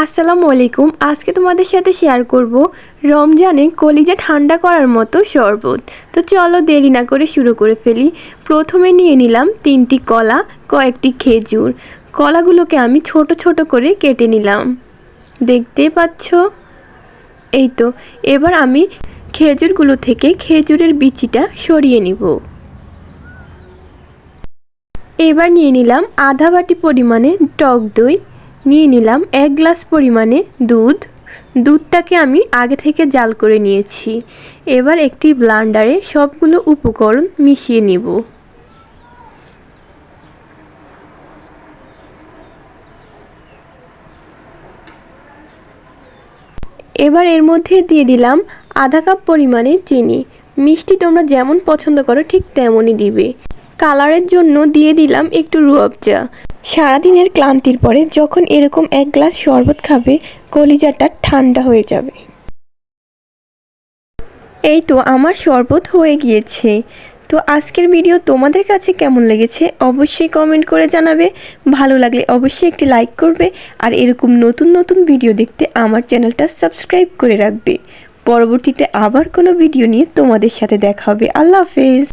আসসালামু আলাইকুম। আজকে তোমাদের সাথে শেয়ার করব রমজানে কলিজা ঠান্ডা করার মতো শরবত। তো চলো দেরি না করে শুরু করে ফেলি। প্রথমে নিয়ে নিলাম তিনটি কলা, কয়েকটি খেজুর। কলাগুলোকে আমি ছোট ছোট করে কেটে নিলাম। দেখতেই পাচ্ছ? এই তো, এবার আমি খেজুরগুলো থেকে খেজুরের বিচিটা সরিয়ে নিব। এবার নিয়ে নিলাম আধা বাটি পরিমাণে টক দই নিয়ে নিলাম এক গ্লাস পরিমাণে দুধ। দুধটাকে আমি আগে থেকে জাল করে নিয়েছি। এবার একটি ব্লান্ডারে সবগুলো উপকরণ মিশিয়ে নিব। এবার এর মধ্যে দিয়ে দিলাম আধা কাপ পরিমাণে চিনি। মিষ্টি তোমরা যেমন পছন্দ করো ঠিক তেমনই দিবে। কালারের জন্য দিয়ে দিলাম একটু রুয়াবজা সারাদিনের ক্লান্তির পরে যখন এরকম এক গ্লাস শরবত খাবে, কলিজাটা ঠান্ডা হয়ে যাবে। এই তো আমার শরবত হয়ে গিয়েছে। তো আজকের ভিডিও তোমাদের কাছে কেমন লেগেছে অবশ্যই কমেন্ট করে জানাবে। ভালো লাগলে অবশ্যই একটি লাইক করবে আর এরকম নতুন নতুন ভিডিও দেখতে আমার চ্যানেলটা সাবস্ক্রাইব করে রাখবে। পরবর্তীতে আবার কোনো ভিডিও নিয়ে তোমাদের সাথে দেখা হবে। আল্লাহ হাফেজ।